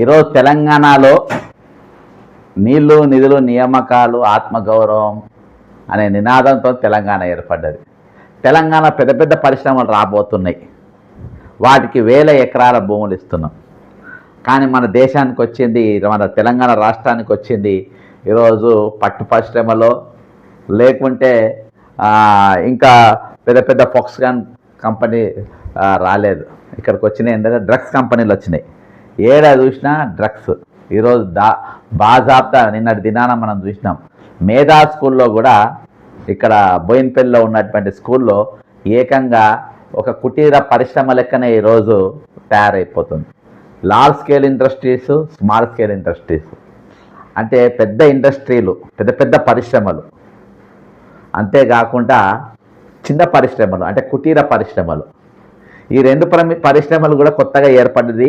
ఈరోజు తెలంగాణలో నీళ్ళు నిధులు నియామకాలు ఆత్మగౌరవం అనే నినాదంతో తెలంగాణ ఏర్పడ్డది. తెలంగాణ పెద్ద పెద్ద పరిశ్రమలు రాబోతున్నాయి. వాటికి వేల ఎకరాల భూములు ఇస్తున్నాం. కానీ మన దేశానికి వచ్చింది మన తెలంగాణ రాష్ట్రానికి వచ్చింది ఈరోజు పట్టు పరిశ్రమలో లేకుంటే ఇంకా పెద్ద పెద్ద ఫాక్స్కాన్ కంపెనీ రాలేదు. ఇక్కడికి వచ్చినాయి ఏంటంటే డ్రగ్స్ కంపెనీలు వచ్చినాయి. ఏడా చూసినా డ్రగ్స్. ఈరోజు దా బాజాబ్తా నిన్నటి దినాన మనం చూసినాం. మేధా స్కూల్లో కూడా ఇక్కడ బోయిన్పల్లిలో ఉన్నటువంటి స్కూల్లో ఏకంగా ఒక కుటీర పరిశ్రమ లెక్కనే ఈరోజు తయారైపోతుంది. Large scale industries small scale industries. అంటే పెద్ద ఇండస్ట్రీలు పెద్ద పెద్ద పరిశ్రమలు. అంతేకాకుండా చిన్న పరిశ్రమలు అంటే కుటీర పరిశ్రమలు. ఈ రెండు పరిశ్రమలు కూడా కొత్తగా ఏర్పడింది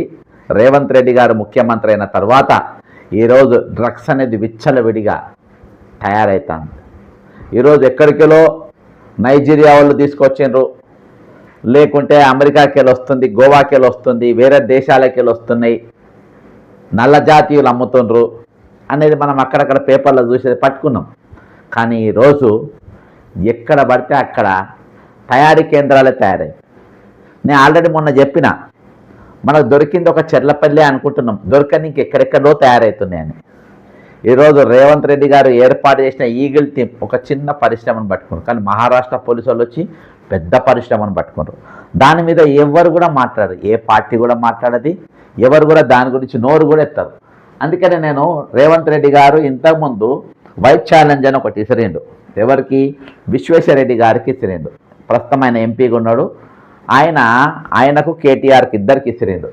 రేవంత్ రెడ్డి గారు ముఖ్యమంత్రి అయిన తర్వాత ఈరోజు డ్రగ్స్ అనేది విచ్చలవిడిగా తయారవుతుంది ఈరోజు ఎక్కడికెలో నైజీరియా వాళ్ళు తీసుకొచ్చిండ్రు? లేకుంటే అమెరికాకి వెళ్ళి వస్తుంది గోవాకి వెళ్ళి వస్తుంది వేరే దేశాలకెళ్ళి వస్తున్నాయి నల్ల జాతీయులు అమ్ముతుండ్రు అనేది మనం అక్కడక్కడ పేపర్లో చూసేది పట్టుకున్నాం. కానీ ఈరోజు ఎక్కడ పడితే అక్కడ తయారీ కేంద్రాలే తయారై నేను ఆల్రెడీ మొన్న చెప్పిన మనకు దొరికింది ఒక చెర్లపల్లి అనుకుంటున్నాం. దొరకని ఇంకెక్కడెక్కడో తయారవుతున్నాయని ఈరోజు రేవంత్ రెడ్డి గారు ఏర్పాటు చేసిన ఈగిల్ టీం ఒక చిన్న పరిశ్రమను పట్టుకున్నారు. కానీ మహారాష్ట్ర పోలీసు వాళ్ళు వచ్చి పెద్ద పరిశ్రమను పట్టుకున్నారు. దాని మీద ఎవరు కూడా మాట్లాడరు. ఏ పార్టీ కూడా మాట్లాడది. ఎవరు కూడా దాని గురించి నోరు కూడా ఎత్తారు. అందుకనే నేను రేవంత్ రెడ్డి గారు ఇంతకుముందు వైట్ ఛాలెంజ్ అని ఒకటి ఇసిరిండు. ఎవరికి? విశ్వేశ్వరరెడ్డి గారికి ఇసిరిండు. ప్రస్తుతం ఆయన ఎంపీగా ఉన్నాడు. ఆయన ఆయనకు కేటీఆర్కి ఇద్దరికి ఇసిరిండు.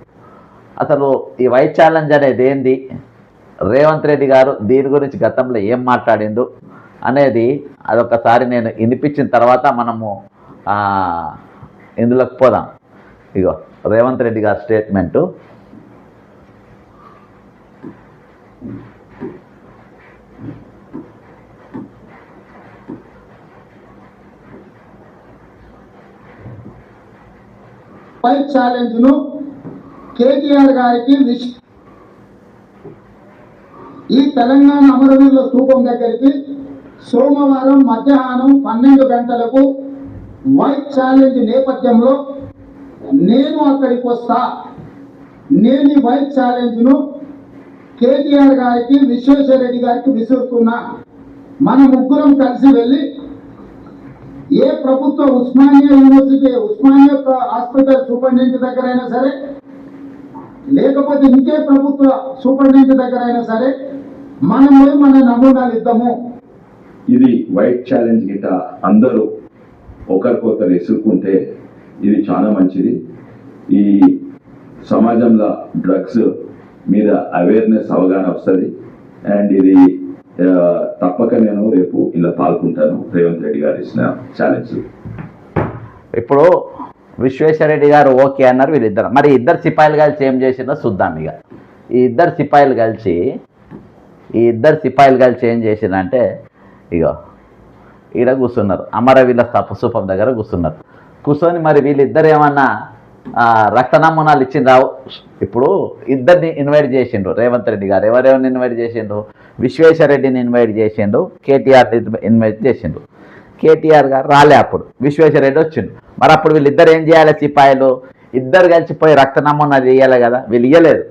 అసలు ఈ వైట్ ఛాలెంజ్ అనేది ఏంది? రేవంత్ రెడ్డి గారు దీని గురించి గతంలో ఏం మాట్లాడిండు? అనేది అదొకసారి నేను వినిపించిన తర్వాత మనము ఇందులోకి పోదాం. ఇగో రేవంత్ రెడ్డి గారి స్టేట్మెంటు. బైక్ ఛాలెంజ్ను కేటీఆర్ గారికి విష్- ఈ తెలంగాణ అమరవీరుల స్థూపం దగ్గరికి సోమవారం మధ్యాహ్నం పన్నెండు గంటలకు వైట్ ఛాలెంజ్ నేపథ్యంలో నేను అక్కడికి వస్తా. నేను ఈ వైట్ ఛాలెంజ్ను కేటీఆర్ గారికి విశ్వేశ్వరరెడ్డి గారికి విసురుతున్నా. మన ముగ్గురం కలిసి వెళ్ళి ఏ ప్రభుత్వ ఉస్మానియా యూనివర్సిటీ ఉస్మానియా యొక్క హాస్పిటల్ సూపరింటెండెంట్ దగ్గర అయినా సరే లేకపోతే ఇంకే ప్రభుత్వ సూపరింటెండెంట్ దగ్గర అయినా సరే మనం మన నమూనాలు ఇద్దాము. ఇది వైట్ ఛాలెంజ్ గిట్ట అందరూ ఒకరికొకరు ఎసురుకుంటే ఇది చాలా మంచిది. ఈ సమాజంలో డ్రగ్స్ మీద అవేర్నెస్ అవగాహన వస్తుంది. అండ్ ఇది తప్పక నేను రేపు ఇలా పాల్గొంటాను. రేవంత్ రెడ్డి గారు ఇచ్చిన ఛాలెంజ్ ఇప్పుడు విశ్వేశ్వరరెడ్డి గారు ఓకే అన్నారు వీళ్ళిద్దరు. మరి ఇద్దరు సిపాయిలు కలిసి ఏం చేసిందో చూద్దాం ఇక. ఈ ఇద్దరు సిపాయిలు కలిసి ఈ ఇద్దరు సిపాయిలు కలిసి ఏం చేసిందంటే ఇగో ఈడ కూర్చున్నారు. అమరవీళ్ళ సూపం దగ్గర కూర్చున్నారు. కూర్చొని మరి వీళ్ళిద్దరు ఏమన్నా రక్త నమూనాలు ఇచ్చిండ్రావు ఇప్పుడు ఇద్దరిని ఇన్వైట్ చేసిండ్రు. రేవంత్ రెడ్డి గారు. ఎవరెవరిని ఇన్వైట్ చేసిండ్రు? విశ్వేశ్వరరెడ్డిని ఇన్వైట్ చేసిండు కేటీఆర్ ఇన్వైట్ చేసిండు. కేటీఆర్ గారు రాలే అప్పుడు. విశ్వేశ్వరరెడ్డి వచ్చిండు. మరి అప్పుడు వీళ్ళిద్దరు ఏం చేయాలి సిపాయిలు? ఇద్దరు కలిసిపోయి రక్త నమూనా చేయాలి కదా? వీళ్ళు ఇయ్యలేదు.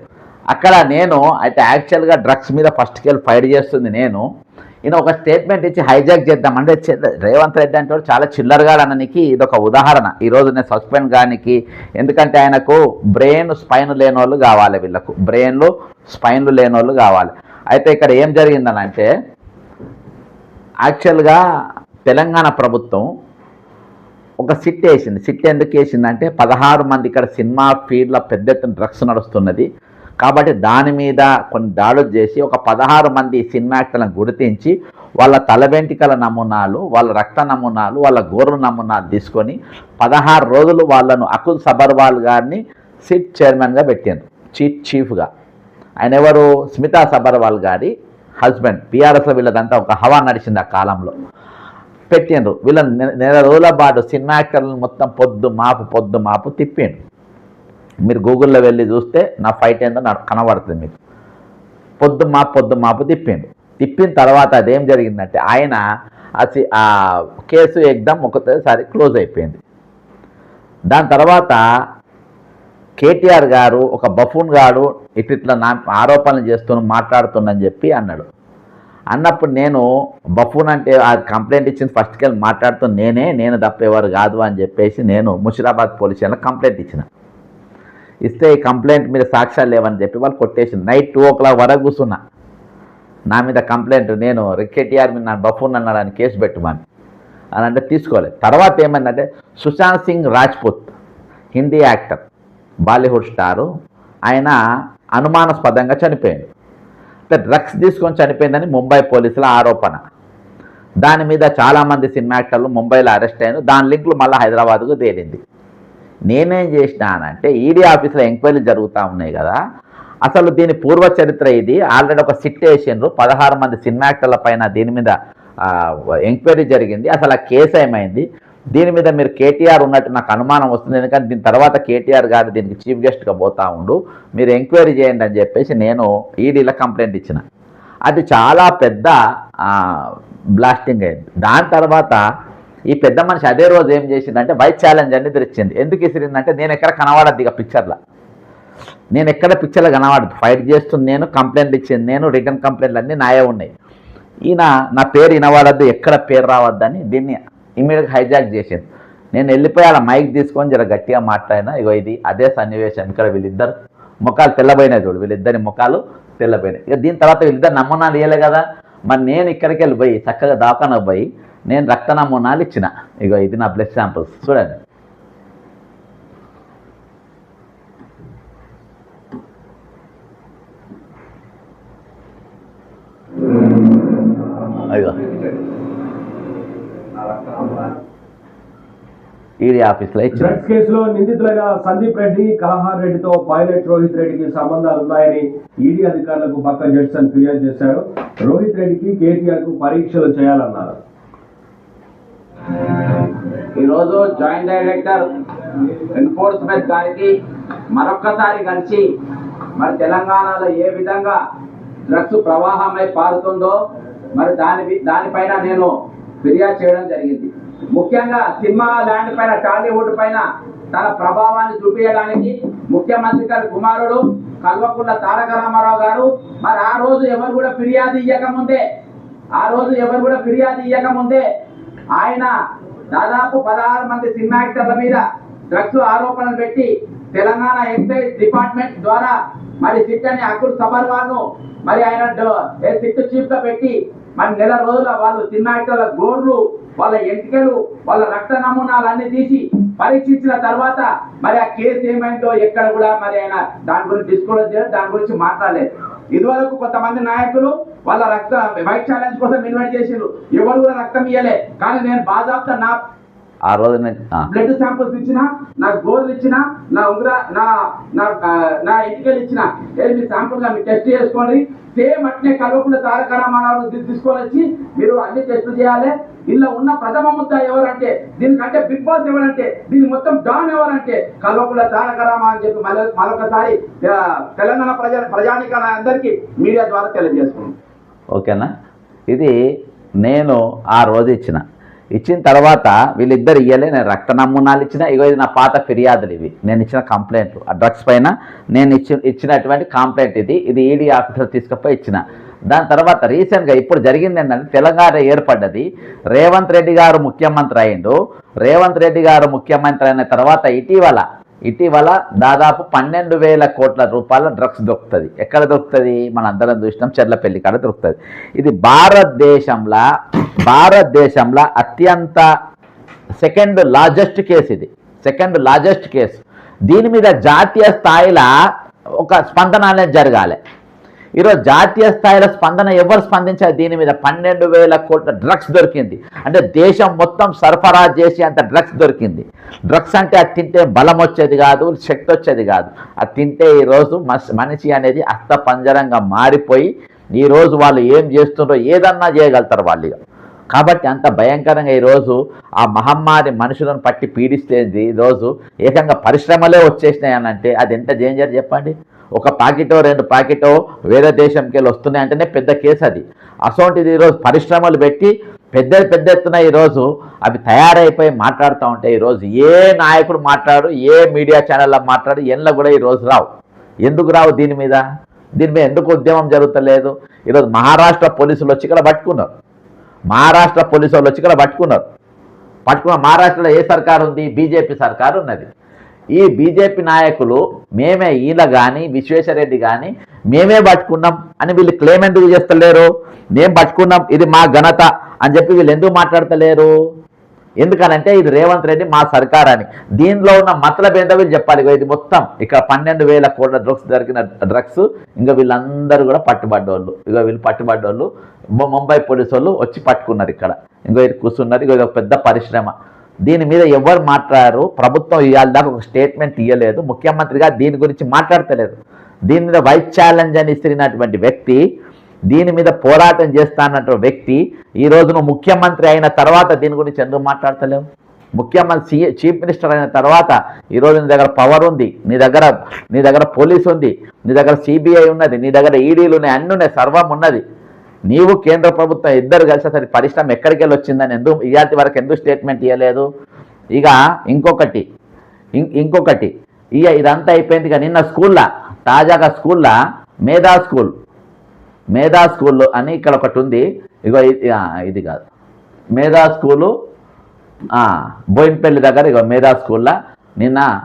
అక్కడ నేను అయితే యాక్చువల్గా డ్రగ్స్ మీద ఫస్ట్కి వెళ్ళి ఫైట్ చేస్తుంది నేను. ఈయన ఒక స్టేట్మెంట్ ఇచ్చి హైజాక్ చేద్దాం. అంటే రేవంత్ రెడ్డి అంటే చాలా చిల్లరగా అననికి ఇది ఒక ఉదాహరణ ఈరోజు నేను సస్పెండ్ కానికి ఎందుకంటే ఆయనకు బ్రెయిన్ స్పైన్ లేని వాళ్ళు కావాలి వీళ్ళకు. బ్రెయిన్లు స్పైన్లు లేని వాళ్ళు కావాలి. అయితే ఇక్కడ ఏం జరిగిందని అంటే యాక్చువల్గా తెలంగాణ ప్రభుత్వం ఒక సిట్ వేసింది. సిట్ ఎందుకు వేసిందంటే పదహారు మంది ఇక్కడ సినిమా ఫీల్డ్లో పెద్ద ఎత్తున డ్రగ్స్ నడుస్తున్నది. కాబట్టి దాని మీద కొన్ని దాడులు చేసి ఒక పదహారు మంది సినిమా యాక్టర్లను గుర్తించి వాళ్ళ తల వెంట్రుకల నమూనాలు వాళ్ళ రక్త నమూనాలు వాళ్ళ గోర్ల నమూనాలు తీసుకొని పదహారు రోజులు వాళ్ళను అకుల్ సబర్వాల్ గారిని సిట్ చైర్మన్గా పెట్టారు చీఫ్ చీఫ్గా. ఆయన ఎవరు? స్మితా సబర్వాల్ గారి హస్బెండ్. పిఆర్ఎస్లో వీళ్ళదంతా ఒక హవా నడిచింది ఆ కాలంలో. పెట్టిండ్రు. వీళ్ళని నెల రోజుల పాటు సినిమా యాక్టర్లను మొత్తం పొద్దు మాపు పొద్దు మాపు తిప్పిండు మీరు గూగుల్లో వెళ్ళి చూస్తే నా ఫైట్ ఏందో నాకు కనబడుతుంది మీకు. పొద్దు మాపు పొద్దు మాపు తిప్పిండు తిప్పిన తర్వాత అదేం జరిగిందంటే ఆయన అసి ఆ కేసు ఎగ్దాం ఒకసారి క్లోజ్ అయిపోయింది. దాని తర్వాత కేటీఆర్ గారు ఒక బఫూన్ గారు ఇట్లా నా ఆరోపణలు చేస్తూ మాట్లాడుతుండని చెప్పి అన్నాడు. అన్నప్పుడు నేను బఫూన్ అంటే ఆ కంప్లైంట్ ఇచ్చిన ఫస్ట్కి వెళ్ళి మాట్లాడుతూ నేనే నేను తప్పేవారు కాదు అని చెప్పేసి నేను ముషిరాబాద్ పోలీస్ స్టేషన్లో కంప్లైంట్ ఇచ్చిన. ఇస్తే ఈ కంప్లైంట్ మీద సాక్ష్యాలు లేవని చెప్పి వాళ్ళు కొట్టేసి నైట్ టూ ఓ క్లాక్ వరకు కూర్చున్నా. నా మీద కంప్లైంట్ నేను కేటీఆర్ మీద నా బఫూన్ అన్నాడని కేసు పెట్టుమని. అని అంటే తీసుకోలేదు. తర్వాత ఏమైందంటే Sushant Singh Rajput Hindi actor. Bollywood star. ఆయన అనుమానాస్పదంగా చనిపోయింది అంటే డ్రగ్స్ తీసుకొని చనిపోయిందని ముంబై పోలీసుల ఆరోపణ. దాని మీద చాలామంది సినిమా యాక్టర్లు ముంబైలో అరెస్ట్ అయ్యారు. దాని లింకులు మళ్ళీ హైదరాబాద్కు తేలింది. నేనేం చేసినానంటే ఈడీ ఆఫీసులో ఎంక్వైరీలు జరుగుతూ ఉన్నాయి కదా. అసలు దీని పూర్వ చరిత్ర ఇది. ఆల్రెడీ ఒక సిట్ వేసిండ్రు. పదహారు మంది సినిమా యాక్టర్ల పైన దీని మీద ఎంక్వైరీ జరిగింది. అసలు ఆ కేసు ఏమైంది? దీని మీద మీరు కేటీఆర్ ఉన్నట్టు నాకు అనుమానం వస్తుంది. ఎందుకంటే దీని తర్వాత కేటీఆర్ గారు దీనికి చీఫ్ గెస్ట్గా పోతా ఉండు మీరు ఎంక్వైరీ చేయండి అని చెప్పేసి నేను ఈడీలో కంప్లైంట్ ఇచ్చిన. అది చాలా పెద్ద బ్లాస్టింగ్ అయింది. దాని తర్వాత ఈ పెద్ద మనిషి అదే రోజు ఏం చేసిందంటే వైట్ ఛాలెంజ్ అనేది తెరిచింది ఎందుకు ఇసిరిందంటే నేను ఎక్కడ కనబడద్దు ఇక పిక్చర్లో నేను ఎక్కడ పిక్చర్లో కనబడదు ఫైట్ చేస్తుంది నేను కంప్లైంట్ ఇచ్చింది నేను రిటర్న్ కంప్లైంట్లు అన్నీ నాయే ఉన్నాయి. ఈయన నా పేరు వినబడద్దు ఎక్కడ పేరు రావద్దని దీన్ని ఇమీడియట్గా హైజాక్ చేసింది. నేను వెళ్ళిపోయి అలా మైక్ తీసుకొని జర గట్టిగా మాట్లాడినా ఇగో ఇది అదే సన్నివేశం ఇక్కడ వీళ్ళిద్దరు ముఖాలు తెల్లబోయినాయి చూడు వీళ్ళిద్దరి ముఖాలు తెల్లబోయినాయి. ఇక దీని తర్వాత వీళ్ళిద్దరు నమూనాలు ఇవ్వలే కదా. మరి నేను ఇక్కడికి వెళ్ళిపోయి చక్కగా దాకానకు పోయి నేను రక్త నమూనాలు ఇచ్చిన. ఇగో ఇది నా బ్లడ్ శాంపుల్స్. చూడండి. అయ్యో ఈడీ ఆఫీస్లో డ్రగ్స్ కేసులో నిందితులైన సందీప్ రెడ్డి కలహార్ రెడ్డితో పైలట్ రోహిత్ రెడ్డికి సంబంధాలు ఉన్నాయని ఈడీ అధికారులకు పక్క జడ్సన్ ఫిర్యాదు చేశారు రోహిత్ రెడ్డికి కేటీఆర్కు పరీక్షలు చేయాలన్నారు. ఈరోజు జాయింట్ డైరెక్టర్ ఎన్ఫోర్స్మెంట్ గారికి మరొక్కసారి కలిసి మరి తెలంగాణలో ఏ విధంగా డ్రగ్స్ ప్రవాహమై పారుతుందో మరి దాని దానిపైన నేను ఫిర్యాదు చేయడం జరిగింది. ముఖ్యంగా సినిమా ల్యాండ్ పైన టాలీవుడ్ పైన తన ప్రభావాన్ని చూపించడానికి ముఖ్యమంత్రి గారి కుమారుడు కల్వకుంట్ల తారక రామారావు గారు. మరి ఆ రోజు ఎవరు కూడా ఫిర్యాదు ఇవ్వకముందే ఆ రోజు ఎవరు కూడా ఫిర్యాదు ఇవ్వకముందే ఆయన దాదాపు పదహారు మంది సినిమా యాక్టర్ల మీద డ్రగ్స్ ఆరోపణలు పెట్టి తెలంగాణ ఎక్సైజ్ డిపార్ట్మెంట్ ద్వారా మరి సిట్ అని అకుల్ సబర్వాను మరి ఆయన సిట్ చీఫ్గా పెట్టి మరి నెల రోజుల వాళ్ళు సినిమా యాక్టర్ల గోర్లు వాళ్ళ ఎంటికలు వాళ్ళ రక్త నమూనాలు అన్ని తీసి పరీక్షించిన తర్వాత మరి ఆ కేసు ఏమైందో ఎక్కడ కూడా మరి ఆయన దాని గురించి డిస్కస్ చేయలేదు దాని గురించి మాట్లాడలేదు. ఇదివరకు కొంతమంది నాయకులు వాళ్ళ రక్త వైట్ ఛాలెంజ్ కోసం ఇన్వైట్ చేసిండ్రు. ఎవరు కూడా రక్తం ఇయ్యలే. కానీ నేను బాధాప్త నా ఆ రోజు నేను ఆ, బ్లడ్ శాంపుల్స్ ఇచ్చిన నా గోర్లు ఇచ్చిన నా ఉంగర నా నా నా ఇటుకలు ఇచ్చిన మీ శాంపుల్గా మీరు టెస్ట్ చేసుకోండి సేమ్ అట్నే కలవకుండా తారక రామారావు తీసుకొని వచ్చి మీరు అన్ని టెస్టులు చేయాలి. ఇలా ఉన్న ప్రథమ ముద్ద ఎవరంటే దీనికంటే బిగ్ బాస్ ఎవరంటే దీని మొత్తం డాన్ ఎవరంటే కల్వకుంట్ల తారక రామ అని చెప్పి మళ్ళీ మరొకసారి తెలంగాణ ప్రజా ప్రజానిక అందరికీ మీడియా ద్వారా తెలియజేసుకున్నాం ఓకేనా? ఇది నేను ఆ రోజు ఇచ్చిన. ఇచ్చిన తర్వాత వీళ్ళిద్దరు ఇయ్యలే నేను రక్త నమూనాలు ఇచ్చిన ఇగో ఇది నా పాత ఫిర్యాదులు ఇవి. నేను ఇచ్చిన కంప్లైంట్లు. ఆ డ్రగ్స్ పైన నేను ఇచ్చి ఇచ్చినటువంటి కంప్లైంట్ ఇది. ఇది ఈడీ ఆఫీసర్ తీసుకుపోయి ఇచ్చిన. దాని తర్వాత రీసెంట్గా ఇప్పుడు జరిగింది ఏంటంటే తెలంగాణ ఏర్పడ్డది. రేవంత్ రెడ్డి గారు ముఖ్యమంత్రి అయిండు. రేవంత్ రెడ్డి గారు ముఖ్యమంత్రి అయిన తర్వాత ఇటీవల ఇటీవల దాదాపు పన్నెండు వేల కోట్ల రూపాయల డ్రగ్స్ దొరుకుతుంది. ఎక్కడ దొరుకుతుంది? మన అందరం చూసినాం చెర్లపల్లి కాడ దొరుకుతుంది. ఇది భారతదేశంలో భారతదేశంలో అత్యంత సెకండ్ లార్జెస్ట్ కేసు ఇది. Second largest case. దీని మీద జాతీయ స్థాయిలో ఒక స్పందన అనేది జరగాలి. ఈరోజు జాతీయ స్థాయిలో స్పందన ఎవరు స్పందించారు? దీని మీద పన్నెండు వేల కోట్ల డ్రగ్స్ దొరికింది. అంటే దేశం మొత్తం సరఫరా చేసి అంత డ్రగ్స్ దొరికింది. డ్రగ్స్ అంటే అది తింటే బలం వచ్చేది కాదు శక్తి వచ్చేది కాదు. అది తింటే ఈరోజు మనిషి అనేది అస్తపంజరంగా మారిపోయి ఈరోజు వాళ్ళు ఏం చేస్తుండ్రో ఏదన్నా చేయగలుగుతారు వాళ్ళు కాబట్టి అంత భయంకరంగా ఈరోజు ఆ మహమ్మారి మనుషులను పట్టి పీడిస్తేంది ఈరోజు ఏకంగా పరిశ్రమలే వచ్చేసినాయి అని అంటే అది ఎంత డేంజర్ చెప్పండి? ఒక పాకెటో రెండు పాకెటో వేరే దేశంకి వెళ్ళి వస్తున్నాయి అంటేనే పెద్ద కేసు అది. అసోంటిది ఈరోజు పరిశ్రమలు పెట్టి పెద్ద పెద్ద ఎత్తున ఈరోజు అవి తయారైపోయి మాట్లాడుతూ ఉంటే ఈరోజు ఏ నాయకుడు మాట్లాడు ఏ మీడియా ఛానల్లో మాట్లాడు ఎన్లో కూడా ఈరోజు రావు. ఎందుకు రావు దీని మీద? దీని మీద ఎందుకు ఉద్యమం జరుగుతలేదు? ఈరోజు మహారాష్ట్ర పోలీసులు వచ్చి ఇక్కడ పట్టుకున్నారు. మహారాష్ట్ర పోలీసు వాళ్ళు వచ్చి ఇక్కడ పట్టుకున్నారు. పట్టుకున్న మహారాష్ట్రలో ఏ సర్కారు ఉంది బీజేపీ సర్కారు ఉన్నది ఈ బీజేపీ నాయకులు మేమే ఈయన కానీ విశ్వేశ్వరరెడ్డి కానీ మేమే పట్టుకున్నాం అని వీళ్ళు క్లెయిమ్ ఎందుకు చేస్తలేరు? మేము పట్టుకున్నాం ఇది మా ఘనత అని చెప్పి వీళ్ళు ఎందుకు మాట్లాడతలేరు? ఎందుకనంటే ఇది రేవంత్ రెడ్డి మా సర్కార్ అని దీనిలో ఉన్న మతలబ్ ఏంటో వీళ్ళు చెప్పాలి. ఇది మొత్తం ఇక్కడ పన్నెండు వేల కోట్ల డ్రగ్స్ దొరికిన డ్రగ్స్ ఇంకా వీళ్ళందరూ కూడా పట్టుబడ్డోళ్ళు. ఇక వీళ్ళు పట్టుబడ్డోళ్ళు. ముంబై పోలీసు వాళ్ళు వచ్చి పట్టుకున్నారు ఇక్కడ. ఇంకో ఇది కూర్చున్నారు. ఇక ఒక పెద్ద పరిశ్రమ. దీని మీద ఎవరు మాట్లాడారు? ప్రభుత్వం ఇవాళ దాకా ఒక స్టేట్మెంట్ ఇవ్వలేదు ముఖ్యమంత్రిగా దీని గురించి మాట్లాడతలేదు. దీని మీద వైస్ ఛాలెంజ్ అని ఇస్తున్నటువంటి వ్యక్తి దీని మీద పోరాటం చేస్తానన్న వ్యక్తి ఈ రోజు నువ్వు ముఖ్యమంత్రి అయిన తర్వాత దీని గురించి ఎందుకు మాట్లాడతలేవు? ముఖ్యమంత్రి చీఫ్ మినిస్టర్ అయిన తర్వాత ఈరోజు నీ దగ్గర పవర్ ఉంది నీ దగ్గర నీ దగ్గర పోలీస్ ఉంది నీ దగ్గర సిబిఐ ఉన్నది నీ దగ్గర ఈడీలు ఉన్నాయి అన్నీ ఉన్నాయి సర్వం ఉన్నది. నీవు కేంద్ర ప్రభుత్వం ఇద్దరు కలిసి అసలు పరిశ్రమ ఎక్కడికి వెళ్ళి వచ్చిందని ఎందుకు ఇవాటి వరకు ఎందుకు స్టేట్మెంట్ ఇవ్వలేదు ఇక ఇంకొకటి ఇం- ఇంకొకటి. ఇక ఇదంతా అయిపోయింది ఇక నిన్న స్కూల్లో తాజాగా స్కూల్లో మేధా స్కూల్. మేధా స్కూల్ అని ఇక్కడ ఒకటి ఉంది. ఇగో ఇది ఇది కాదు. మేధా స్కూలు ఆ, దగ్గర ఇగో మేధా స్కూల్లో నిన్న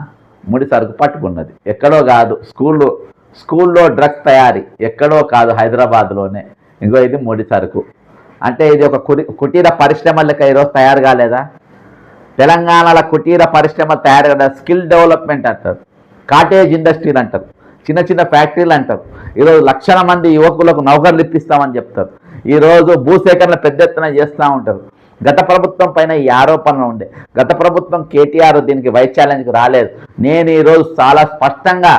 ముడి సరుకు పట్టుకున్నది. ఎక్కడో కాదు స్కూల్లో స్కూల్లో డ్రగ్స్ తయారీ. ఎక్కడో కాదు హైదరాబాద్లోనే. ఇంకో ఇది ముడి సరుకు. అంటే ఇది ఒక కుటీర పరిశ్రమ లెక్క ఈరోజు తయారు కాలేదా? తెలంగాణలో కుటీర పరిశ్రమ తయారు కదా స్కిల్ డెవలప్మెంట్ అంటారు. కాటేజ్ ఇండస్ట్రీలు అంటారు. చిన్న చిన్న ఫ్యాక్టరీలు అంటారు. ఈరోజు లక్షల మంది యువకులకు నౌకర్లు ఇప్పిస్తామని చెప్తారు. ఈరోజు భూసేకరణ పెద్ద ఎత్తున చేస్తూ ఉంటారు. గత ప్రభుత్వం పైన ఈ ఆరోపణలు ఉండే. గత ప్రభుత్వం కేటీఆర్ దీనికి వైస్ ఛాలెంజ్కి రాలేదు. నేను ఈరోజు చాలా స్పష్టంగా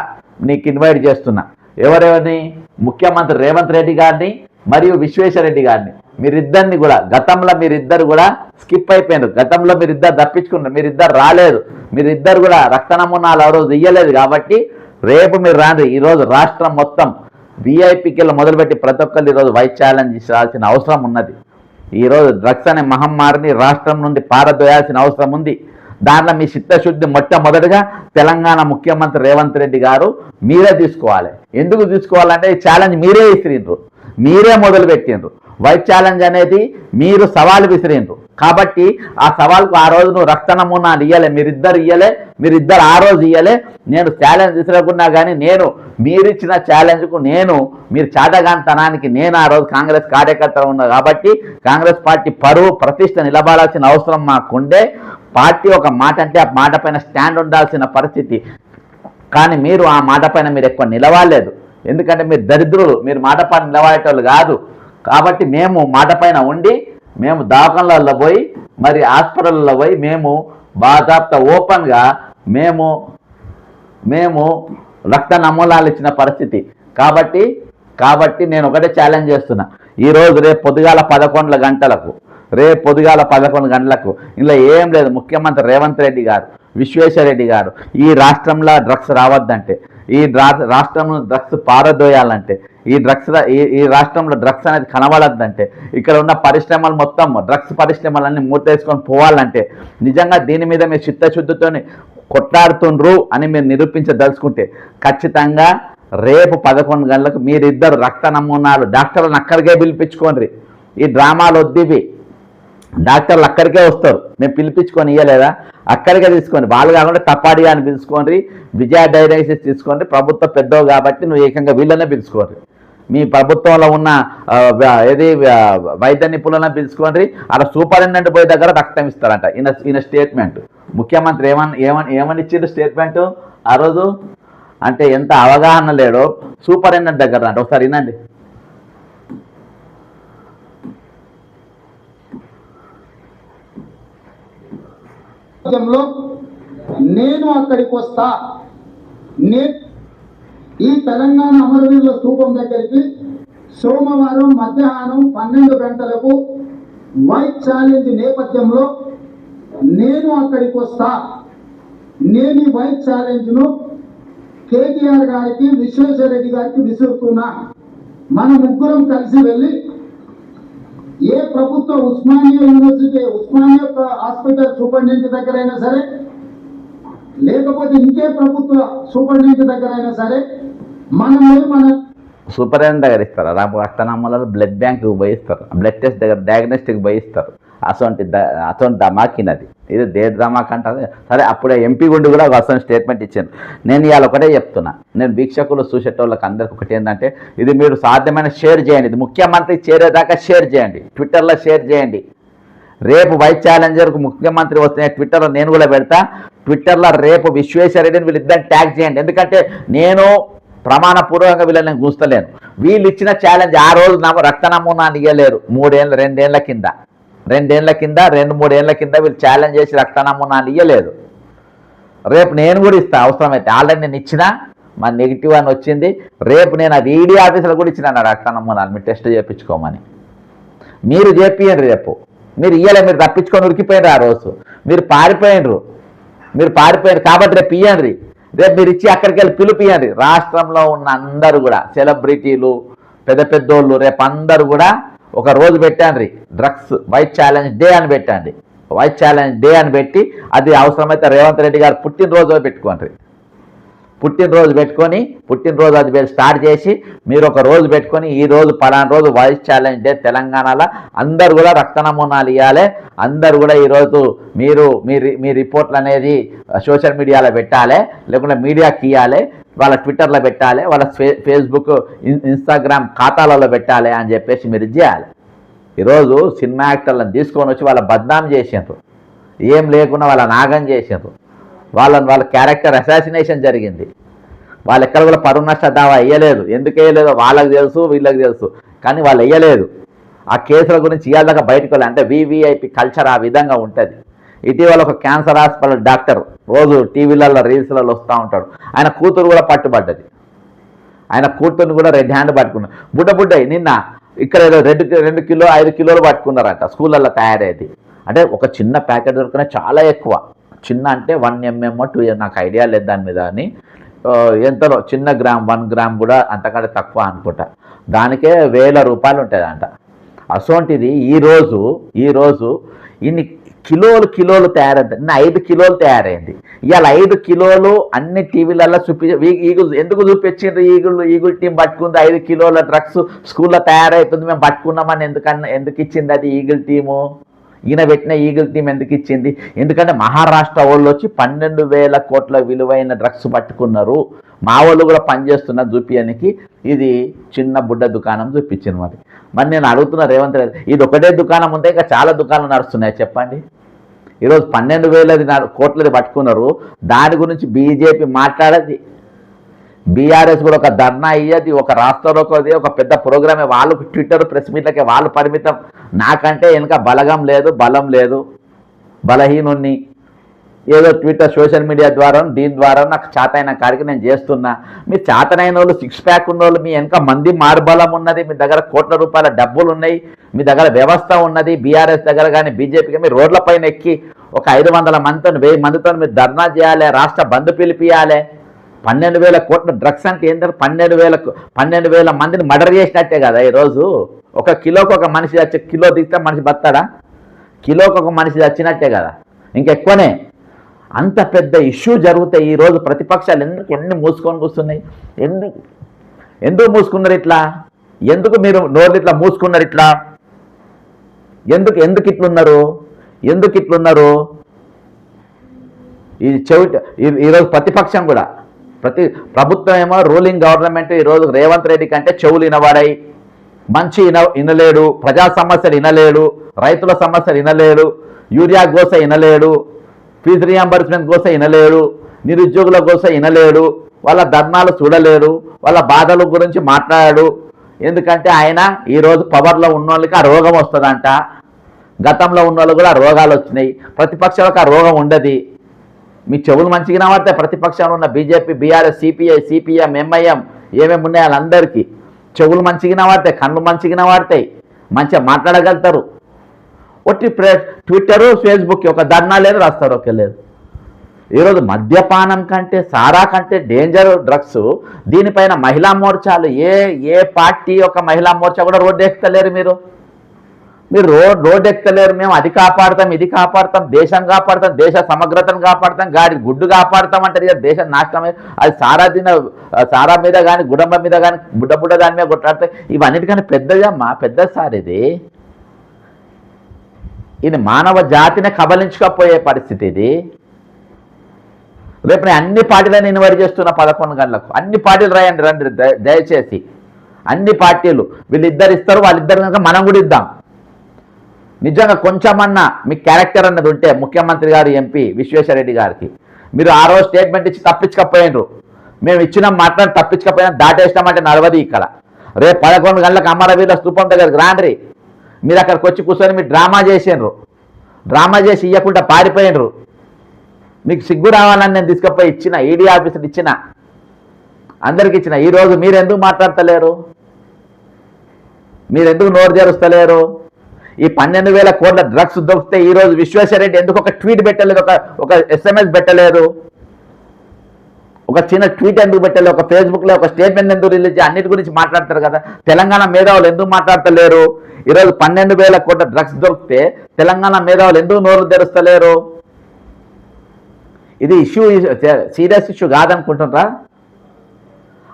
నీకు ఇన్వైట్ చేస్తున్నా. ఎవరెవరిని? ముఖ్యమంత్రి రేవంత్ రెడ్డి గారిని మరియు విశ్వేశ్వరరెడ్డి గారిని. మీరిద్దరిని కూడా గతంలో మీరిద్దరు కూడా స్కిప్ అయిపోయారు గతంలో మీరిద్దరు తప్పించుకున్నారు. మీరిద్దరు రాలేదు. మీరిద్దరు కూడా రక్త నమూనాలు ఆ రోజు ఇయ్యలేదు కాబట్టి రేపు మీరు రాండి. ఈరోజు రాష్ట్రం మొత్తం విఐపికి మొదలుపెట్టి ప్రతి ఒక్కరు ఈరోజు వైస్ ఛాలెంజ్ చేయాల్సిన అవసరం ఉన్నది. ఈరోజు డ్రగ్స్ అనే మహమ్మారిని రాష్ట్రం నుండి పారదోయాల్సిన అవసరం ఉంది. దాంట్లో మీ చిత్తశుద్ధి మొట్టమొదటిగా తెలంగాణ ముఖ్యమంత్రి రేవంత్ రెడ్డి గారు మీరే తీసుకోవాలి. ఎందుకు తీసుకోవాలంటే ఈ ఛాలెంజ్ మీరే ఇస్తున్నారు మీరే మొదలుపెట్టిండ్రు వైట్ ఛాలెంజ్ అనేది మీరు సవాల్ విసిరిండ్రు. కాబట్టి ఆ సవాల్కు ఆ రోజు నువ్వు రక్త నమూనాలు ఇయ్యలే మీరిద్దరు ఇయ్యలే మీరిద్దరు ఆ రోజు ఇయ్యలే. నేను ఛాలెంజ్ విసిరకున్నా కానీ నేను మీరిచ్చిన ఛాలెంజ్కు నేను మీరు చేతగాంతనానికి నేను ఆ రోజు కాంగ్రెస్ కార్యకర్త ఉన్నా కాబట్టి కాంగ్రెస్ పార్టీ పరువు ప్రతిష్ట నిలబడాల్సిన అవసరం మాకుండే. పార్టీ ఒక మాట అంటే ఆ మాట పైన స్టాండ్ ఉండాల్సిన పరిస్థితి. కానీ మీరు ఆ మాట పైన మీరు ఎక్కువ నిలవాలేదు. ఎందుకంటే మీరు దరిద్రులు మీరు మాట పైన నిలబడేటోళ్ళు కాదు. కాబట్టి మేము మాట పైన ఉండి మేము దవాఖానలలో పోయి మరి హాస్పిటల్లో పోయి మేము బాధాప్త ఓపెన్గా మేము మేము రక్త నమూనాలు ఇచ్చిన పరిస్థితి. కాబట్టి కాబట్టి నేను ఒకటే ఛాలెంజ్ చేస్తున్నా. ఈరోజు రేపు పొద్దుగాల పదకొండు గంటలకు రేపు పొద్దుగాల పదకొండు గంటలకు ఇలా ఏం లేదు. ముఖ్యమంత్రి రేవంత్ రెడ్డి గారు విశ్వేశ్వరరెడ్డి గారు ఈ రాష్ట్రంలో డ్రగ్స్ రావద్దంటే ఈ రాష్ట్రంలో డ్రగ్స్ పారదోయాలంటే ఈ డ్రగ్స్ ఈ ఈ రాష్ట్రంలో డ్రగ్స్ అనేది కనబడద్దంటే ఇక్కడ ఉన్న పరిశ్రమలు మొత్తం డ్రగ్స్ పరిశ్రమలన్నీ మూతేసుకొని పోవాలంటే నిజంగా దీని మీద మీరు చిత్తశుద్ధితోని కొట్లాడుతుండ్రు అని మీరు నిరూపించదలుచుకుంటే ఖచ్చితంగా రేపు పదకొండు గంటలకు మీరిద్దరు రక్త నమూనాలు డాక్టర్లను అక్కడికే పిలిపించుకోండి. ఈ డ్రామాలు వద్దివి. డాక్టర్లు అక్కడికే వస్తారు. మేము పిలిపించుకొని ఇవ్వలేదా అక్కడికే తీసుకోండి. వాళ్ళు కాకుండా తపాడి అని పిలుచుకోండి. విజయ డైరైసిస్ తీసుకోండి. ప్రభుత్వ పెద్దవు కాబట్టి నువ్వు ఏకంగా వీళ్ళనే పిలుచుకోండి. మీ ప్రభుత్వంలో ఉన్న ఏది వైద్య నిపుణులను పిలుచుకోండి. అక్కడ సూపరింటెండెంట్ పోయి దగ్గర రక్తం ఇస్తారంట. ఈయన ఈయన స్టేట్మెంట్. ముఖ్యమంత్రి ఏమని ఏమని ఏమని ఇచ్చిండు స్టేట్మెంట్? ఆ రోజు? అంటే ఎంత అవగాహన లేడో సూపరింటెండెంట్ దగ్గర అంట ఒకసారి వినండి. నేపథ్యంలో నేను అక్కడికి వస్తా. నే ఈ తెలంగాణ అమరవీరుల స్థూపం దగ్గరికి సోమవారం మధ్యాహ్నం పన్నెండు గంటలకు వైట్ ఛాలెంజ్ నేపథ్యంలో నేను అక్కడికి వస్తా. నేను ఈ వైట్ ఛాలెంజ్ను కేటీఆర్ గారికి విశ్వేశ్వరరెడ్డి గారికి విసురుతున్నా. మన ముగ్గురం కలిసి వెళ్ళి ఏ ప్రభుత్వ Osmania university Osmania hospital superintendent దగ్గర అయినా సరే లేకపోతే ఇంకే ప్రభుత్వ సూపరింటెండెంట్ దగ్గర అయినా సరే మనమే మన సూపరింటెండెంట్ దగ్గర ఇస్తారు. రాబో అష్టనామాలలో బ్లడ్ బ్యాంక్కి పోయిస్తారు బ్లడ్ టెస్ట్ దగ్గర డయాగ్నోస్టిక్ పోయిస్తారు అసొంటి అటువంటి అసొంటి ధమాకినది. ఇది దే డ్రామాకి అంటారు సరే అప్పుడే ఎంపీ గుండి కూడా వస్తాను స్టేట్మెంట్ ఇచ్చాను నేను ఇవాళ ఒకటే చెప్తున్నా. నేను వీక్షకులు చూసేటోళ్ళకి అందరికి ఒకటి ఏంటంటే ఇది మీరు సాధ్యమైన షేర్ చేయండి. ఇది ముఖ్యమంత్రి చేరేదాకా షేర్ చేయండి. ట్విట్టర్లో షేర్ చేయండి. రేపు వైస్ ఛాలెంజర్కు ముఖ్యమంత్రి వస్తే ట్విట్టర్లో నేను కూడా పెడతా. ట్విట్టర్లో రేపు విశ్వేశ్వరరెడ్డిని వీళ్ళిద్దరిని ట్యాగ్ చేయండి. ఎందుకంటే నేను ప్రమాణపూర్వకంగా వీళ్ళని నేను చూస్తలేను వీళ్ళు ఇచ్చిన ఛాలెంజ్ ఆ రోజు నా రక్త నమూనాన్ని ఇవ్వలేరు మూడేళ్ళ రెండేళ్ళ కింద. రెండేళ్ళ కింద రెండు మూడేళ్ళ కింద వీళ్ళు ఛాలెంజ్ చేసి రక్త నమూనాన్ని ఇవ్వలేదు రేపు నేను కూడా ఇస్తా అవసరమైతే. ఆల్రెడీ నేను ఇచ్చిన మా నెగిటివ్ అని వచ్చింది. రేపు నేను అది ఈడీ ఆఫీసులో కూడా ఇచ్చిన రక్త నమూనాలు మీరు టెస్ట్ చేయించుకోమని మీరు చేపియండి రేపు. మీరు ఇయ్యలే మీరు తప్పించుకొని ఉరికిపోయినారు ఆ రోజు. మీరు పారిపోయినరు మీరు పారిపోయారు కాబట్టి రేపు ఇయ్యండి. రేపు మీరు ఇచ్చి అక్కడికి వెళ్ళి పిలిపియండి. రాష్ట్రంలో ఉన్న అందరూ కూడా సెలబ్రిటీలు పెద్ద పెద్దోళ్ళు రేపు అందరూ కూడా ఒక రోజు పెట్టండి డ్రగ్స్ వైట్ ఛాలెంజ్ డే అని పెట్టండి వైట్ ఛాలెంజ్ డే అని పెట్టి అది అవసరమైతే రేవంత్ రెడ్డి గారు పుట్టినరోజు పెట్టుకోండి పుట్టినరోజు పెట్టుకొని పుట్టినరోజు అది మీరు స్టార్ట్ చేసి మీరు ఒక రోజు పెట్టుకొని ఈ రోజు పలానా రోజు వాయిస్ ఛాలెంజ్ డే తెలంగాణలో అందరు కూడా రక్త నమూనాలు ఇవ్వాలి అందరు కూడా ఈరోజు మీరు మీ రి- మీ రిపోర్ట్లు అనేది సోషల్ మీడియాలో పెట్టాలి. లేకుంటే మీడియాకి ఇవ్వాలి వాళ్ళ ట్విట్టర్లో పెట్టాలి వాళ్ళ ఫేస్బుక్ ఇన్- ఇన్స్టాగ్రామ్ ఖాతాలలో పెట్టాలి అని చెప్పేసి మీరు చేయాలి. ఈరోజు సినిమా యాక్టర్లను తీసుకొని వచ్చి వాళ్ళ బద్నాం చేసిండ్రు ఏం లేకుండా వాళ్ళ నాగం చేసిండ్రు వాళ్ళని వాళ్ళ క్యారెక్టర్ అసాసినేషన్ జరిగింది. వాళ్ళు ఎక్కడ కూడా పరువు నష్ట దావా వేయలేదు. ఎందుకు వేయలేదో వాళ్ళకి తెలుసు వీళ్ళకి తెలుసు. కానీ వాళ్ళు వేయలేదు. ఆ కేసుల గురించి ఇవాళ బయటకు వెళ్ళాలి. అంటే వివిఐపి కల్చర్ ఆ విధంగా ఉంటుంది. ఇటీవల ఒక క్యాన్సర్ హాస్పిటల్ డాక్టర్ రోజు టీవీలలో రీల్స్లలో వస్తూ ఉంటాడు. ఆయన కూతురు కూడా పట్టుబడ్డది. ఆయన కూతురుని కూడా రెడ్ హ్యాండ్ పట్టుకున్నాడు. బుడ్డ బుడ్డయి నిన్న ఇక్కడ ఏదో రెండు రెండు కిలో ఐదు కిలోలు పట్టుకున్నారంట స్కూళ్ళల్లో తయారయ్యేది. అంటే ఒక చిన్న ప్యాకెట్ దొరికిన చాలా ఎక్కువ. చిన్న అంటే వన్ ఎంఎం టూ నాకు ఐడియా లేదు దాని మీద అని ఎంతలో చిన్న గ్రామ్ వన్ గ్రామ్ కూడా అంతకంటే తక్కువ అనుకుంటా. దానికే వేల రూపాయలు ఉంటుందంట అసోంటిది ఈరోజు ఈరోజు ఇన్ని కిలోలు కిలోలు తయారైంది. నిన్న ఐదు కిలోలు తయారైంది. ఇవాళ ఐదు కిలోలు అన్ని టీవీలలో చూపి ఈగులు ఎందుకు చూపించిండ్రు ఈగులు? ఈగుల్ టీం పట్టుకుంది ఐదు కిలోల డ్రగ్స్ స్కూల్లో తయారైతుంది మేము పట్టుకున్నామని ఎందుకన్నా ఎందుకు ఇచ్చింది అది ఈగిల్ టీము? ఈయన పెట్టిన ఈగిల్ టీం ఎందుకు ఇచ్చింది ఎందుకంటే మహారాష్ట్ర వాళ్ళు వచ్చి పన్నెండు వేల కోట్ల విలువైన డ్రగ్స్ పట్టుకున్నారు. మా వాళ్ళు కూడా పనిచేస్తున్న చూపించడానికి ఇది చిన్న బుడ్డ దుకాణం చూపించింది మరి మరి నేను అడుగుతున్నా రేవంత్ రెడ్డి ఇది ఒకటే దుకాణం ఉంటే ఇంకా చాలా దుకాణాలు నడుస్తున్నాయి చెప్పండి. ఈరోజు పన్నెండు వేలది కోట్లది పట్టుకున్నారు. దాని గురించి బీజేపీ మాట్లాడది. బీఆర్ఎస్ కూడా ఒక ధర్నా అయ్యేది ఒక రాష్ట్రంలోకి ఒక పెద్ద ప్రోగ్రామే. వాళ్ళు ట్విట్టర్ ప్రెస్ మీట్లకే వాళ్ళు పరిమితం. నాకంటే వెనుక బలగం లేదు బలం లేదు. బలహీనుణ్ణి. ఏదో ట్విట్టర్ సోషల్ మీడియా ద్వారా దీని ద్వారా నాకు చాతైన కాడికి నేను చేస్తున్నా. మీరు చాతనైన వాళ్ళు సిక్స్ ప్యాక్ ఉన్న వాళ్ళు మీ వెనక మంది మార్బలం ఉన్నది మీ దగ్గర కోట్ల రూపాయల డబ్బులు ఉన్నాయి మీ దగ్గర వ్యవస్థ ఉన్నది బీఆర్ఎస్ దగ్గర కానీ బీజేపీకి మీరు రోడ్ల పైన ఎక్కి ఒక ఐదు వందల మందితో వెయ్యి మందితో మీరు ధర్నా చేయాలి రాష్ట్ర బంద్ పిలిపియాలి. పన్నెండు వేల కోట్ల డ్రగ్స్ అంటే ఏంటంటే పన్నెండు వేల పన్నెండు వేల మందిని మర్డర్ చేసినట్టే కదా ఈరోజు. ఒక కిలోకి ఒక మనిషి వచ్చి కిలో దిగితే మనిషి బతాడా? కిలోకి ఒక మనిషి చచ్చినట్టే కదా. ఇంకెక్కువనే అంత పెద్ద ఇష్యూ జరుగుతాయి ఈరోజు ప్రతిపక్షాలు ఎందుకు ఎన్ని మూసుకొని కూర్చున్నాయి? ఎందుకు ఎందుకు మూసుకున్నారు ఇట్లా? ఎందుకు మీరు నోర్లు ఇట్లా మూసుకున్నారు ఇట్లా? ఎందుకు ఎందుకు ఇట్లున్నారు? ఎందుకు ఇట్లున్నారు? ఇది చెవిట ఈ- ఈరోజు ప్రతిపక్షం కూడా. ప్రతి ప్రభుత్వం ఏమో రూలింగ్ గవర్నమెంట్ ఈరోజు రేవంత్ రెడ్డి కంటే చెవులు వినవాడాయి మంచి ఇన వినలేడు ప్రజా సమస్యలు వినలేడు రైతుల సమస్యలు వినలేడు యూరియా గోస వినలేడు ఫీజు రియంబర్స్మెంట్ కోసం వినలేడు నిరుద్యోగుల కోసం వినలేడు వాళ్ళ ధర్నాలు చూడలేరు వాళ్ళ బాధల గురించి మాట్లాడాడు. ఎందుకంటే ఆయన ఈరోజు పవర్లో ఉన్న వాళ్ళకి ఆ రోగం వస్తుందంట. గతంలో ఉన్న వాళ్ళు కూడా రోగాలు వచ్చినాయి. ప్రతిపక్షాలకు ఆ రోగం ఉండదు. మీ చెవులు మంచిగా కనబడతాయి ప్రతిపక్షంలో ఉన్న BJP BRS CPI CPM MIM ఏమేమి ఉన్నాయి వాళ్ళందరికీ చెవులు మంచిగా కనబడతాయి కళ్ళు మంచిగా కనబడతాయి మంచిగా మాట్లాడగలుగుతారు. ఒట్టి ప్రే ట్విట్టరు ఫేస్బుక్ ఒక ధర్నా లేదు రాస్తారు ఒకే లేదు ఈరోజు మద్యపానం కంటే సారా కంటే డేంజర్ డ్రగ్స్. దీనిపైన మహిళా మోర్చాలు ఏ ఏ పార్టీ ఒక మహిళా మోర్చా కూడా రోడ్డు ఎక్కుతలేరు మీరు. మీరు రోడ్ రోడ్డు ఎక్కుతలేరు మేము అది కాపాడతాం ఇది కాపాడతాం దేశం కాపాడతాం దేశ సమగ్రతను కాపాడతాం గాడి గుడ్డు కాపాడతాం అంటారు. ఇక దేశం నాశనమే. అది సారా దిన సారా మీద కానీ గుడంబ మీద కానీ బుడ్డ బుడ్డ దాని మీద కొట్లాడతాయి ఇవన్నిటికన్నా పెద్దదమ్మా పెద్ద సార్ ఇది ఇది మానవ జాతిని కబలించకపోయే పరిస్థితి ఇది. రేపు నేను అన్ని పార్టీలను ఇన్వైట్ చేస్తున్నా పదకొండు గంటలకు. అన్ని పార్టీలు రాయండి రండి దయచేసి. అన్ని పార్టీలు వీళ్ళిద్దరు ఇస్తారు వాళ్ళిద్దరు కనుక మనం కూడా ఇద్దాం. నిజంగా కొంచెమన్నా మీ క్యారెక్టర్ అన్నది ఉంటే ముఖ్యమంత్రి గారు ఎంపీ విశ్వేశ్వరరెడ్డి గారికి. మీరు ఆ రోజు స్టేట్మెంట్ ఇచ్చి తప్పించకపోయినరు. మేము ఇచ్చిన మాట్లాడి తప్పించకపోయినా దాటేసినామంటే నడవది ఇక్కడ. రేపు పదకొండు గంటలకు అమరవీర స్థూపం దగ్గరికి రాండ్రి. మీరు అక్కడికి వచ్చి కూర్చొని మీరు డ్రామా చేసిండ్రు డ్రామా చేసి ఇవ్వకుండా పారిపోయినరు మీకు సిగ్గు రావాలని నేను తీసుకుపోయి ఇచ్చిన ఈడీ ఆఫీసర్ ఇచ్చిన అందరికి ఇచ్చిన. ఈరోజు మీరు ఎందుకు మాట్లాడతలేరు? మీరు ఎందుకు నోరు తెరుస్తలేరు? ఈ పన్నెండు వేల కోట్ల డ్రగ్స్ దొరికితే ఈరోజు విశ్వేశ్వరరెడ్డి ఎందుకు ఒక ట్వీట్ పెట్టలేదు ఒక ఒక ఎస్ఎంఎస్ పెట్టలేదు? ఒక చిన్న ట్వీట్ ఎందుకు పెట్టలేదు? ఒక ఫేస్బుక్లో ఒక స్టేట్మెంట్ ఎందుకు రిలీజ్ అన్నిటి గురించి మాట్లాడతారు కదా. తెలంగాణ మేధావులు ఎందుకు మాట్లాడతలేరు? ఈరోజు పన్నెండు వేల కోట్ల డ్రగ్స్ దొరికితే తెలంగాణ మేధావులు ఎందుకు నోరు తెరుస్తలేరు? ఇది ఇష్యూ సీరియస్ ఇష్యూ కాదనుకుంటున్నారా?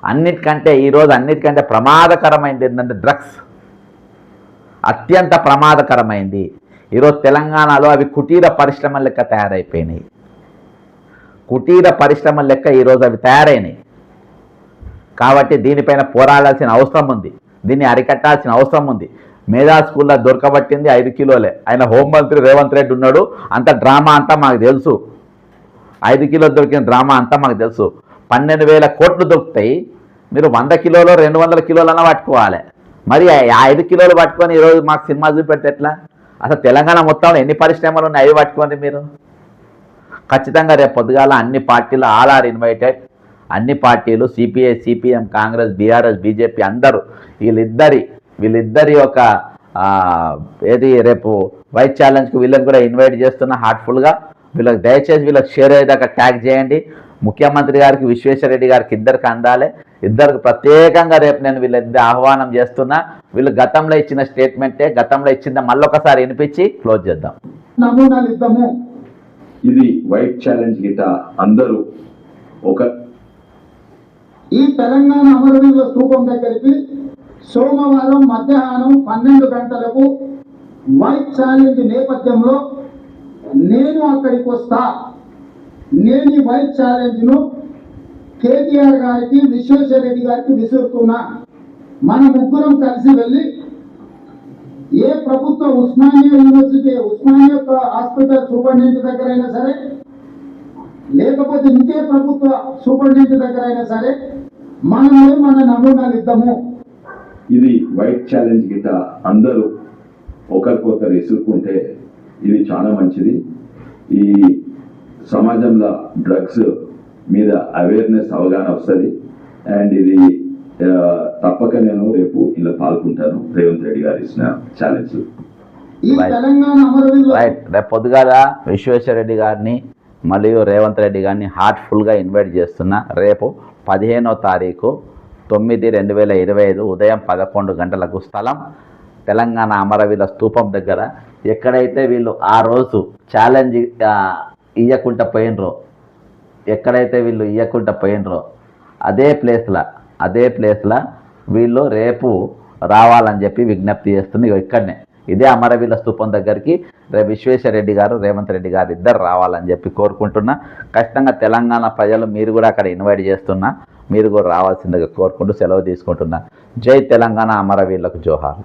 అన్నిటికంటే ఈరోజు అన్నిటికంటే ప్రమాదకరమైనది ఏంటంటే డ్రగ్స్ అత్యంత ప్రమాదకరమైంది. ఈరోజు తెలంగాణలో అవి కుటీర పరిశ్రమల లెక్క తయారైపోయినాయి. కుటీర పరిశ్రమల లెక్క ఈరోజు అవి తయారైనాయి. కాబట్టి దీనిపైన పోరాడాల్సిన అవసరం ఉంది. దీన్ని అరికట్టాల్సిన అవసరం ఉంది. మేధా స్కూల్లో దొరకబట్టింది ఐదు కిలోలే. ఆయన హోంమంత్రి రేవంత్ రెడ్డి ఉన్నాడు. అంత డ్రామా అంతా మాకు తెలుసు. ఐదు కిలోలు దొరికిన డ్రామా అంతా మాకు తెలుసు. పన్నెండు వేల కోట్లు దొరుకుతాయి. మీరు వంద కిలోలు రెండు వందల కిలోలన్నా పట్టుకోవాలి. మరి ఐదు కిలోలు పట్టుకొని ఈరోజు మాకు సినిమా చూపెడితే ఎట్లా? అసలు తెలంగాణ మొత్తంలో ఎన్ని పరిశ్రమలు ఉన్నాయి? అవి పట్టుకోండి మీరు. ఖచ్చితంగా రేపు పొద్దుగాల అన్ని పార్టీలు ఆల్ ఆర్ ఇన్వైటెడ్. అన్ని పార్టీలు CPI CPM Congress BRS BJP అందరూ వీళ్ళిద్దరి వీళ్ళిద్దరి యొక్క ఏది రేపు వైస్ ఛాలెంజ్కి వీళ్ళని కూడా ఇన్వైట్ చేస్తున్నా హార్ట్ఫుల్గా వీళ్ళకి దయచేసి వీళ్ళకి షేర్ అయ్యేదాకా ట్యాగ్ చేయండి. ముఖ్యమంత్రి గారికి విశ్వేశ్వరరెడ్డి గారికి ఇద్దరికి అందాలి. ఇద్దరికి ప్రత్యేకంగా రేపు నేను వీళ్ళిద్దరి ఆహ్వానం చేస్తున్నా. వీళ్ళు గతంలో ఇచ్చిన స్టేట్మెంటే గతంలో ఇచ్చిందే మళ్ళొకసారి వినిపించి క్లోజ్ చేద్దాం. నమూనాలు ఇద్దాము. ఇది వైట్ ఛాలెంజ్ గిట అందరూ ఒక ఈ తెలంగాణ అమరవీరుల స్థూపం దగ్గరికి సోమవారం మధ్యాహ్నం పన్నెండు గంటలకు వైట్ ఛాలెంజ్ నేపథ్యంలో నేను అక్కడికి వస్తా. నేను ఈ వైట్ ఛాలెంజ్ను కేటీఆర్ గారికి విశ్వేశ్వర రెడ్డి గారికి విసురుతున్నా. మన ముగ్గురం కలిసి వెళ్ళి ఏ ప్రభుత్వ Osmania university Osmania hospital superintendent దగ్గర అయినా సరే లేకపోతే ఇంకే ప్రభుత్వ సూపరింటెండెంట్ దగ్గర అయినా సరే మనమే మన నమూనాలు ఇద్దాము. ఇది వైట్ ఛాలెంజ్ గిట అందరూ ఒకరికొకరు ఎసురుకుంటే ఇది చాలా మంచిది. ఈ సమాజంలో డ్రగ్స్ మీద అవేర్నెస్ అవగాహన వస్తుంది. అండ్ ఇది తప్పక నేను రేపు ఇలా పాల్గొంటాను. రేవంత్ రెడ్డి గారు ఇచ్చిన ఛాలెంజ్. ఈ Right. తెలంగాణ అమరవీరుల రైట్ రేపు పొద్దుగాల విశ్వేశ్వరరెడ్డి గారిని మరియు రేవంత్ రెడ్డి గారిని హార్ట్ఫుల్గా ఇన్వైట్ చేస్తున్నా. రేపు పదిహేనో తారీఖు తొమ్మిది రెండు వేల ఇరవై ఐదు ఉదయం పదకొండు గంటలకు స్థలం తెలంగాణ అమరవీల స్తూపం దగ్గర. ఎక్కడైతే వీళ్ళు ఆ రోజు ఛాలెంజ్ ఇయ్యకుండా పోయినరో ఎక్కడైతే వీళ్ళు ఇయ్యకుండా పోయినరో అదే ప్లేస్లో అదే ప్లేస్లో వీళ్ళు రేపు రావాలని చెప్పి విజ్ఞప్తి చేస్తుంది ఇక్కడనే. ఇదే అమరవీల స్థూపం దగ్గరికి విశ్వేశ్వరరెడ్డి విశ్వేశ్వర రెడ్డి గారు రేవంత్ రెడ్డి గారు ఇద్దరు రావాలని చెప్పి కోరుకుంటున్నా. ఖచ్చితంగా తెలంగాణ ప్రజలు మీరు కూడా అక్కడ ఇన్వైట్ చేస్తున్నా. మీరు కూడా రావాల్సిందిగా కోరుకుంటూ సెలవు తీసుకుంటున్నా. జై తెలంగాణ అమరవీరులకు జోహార్.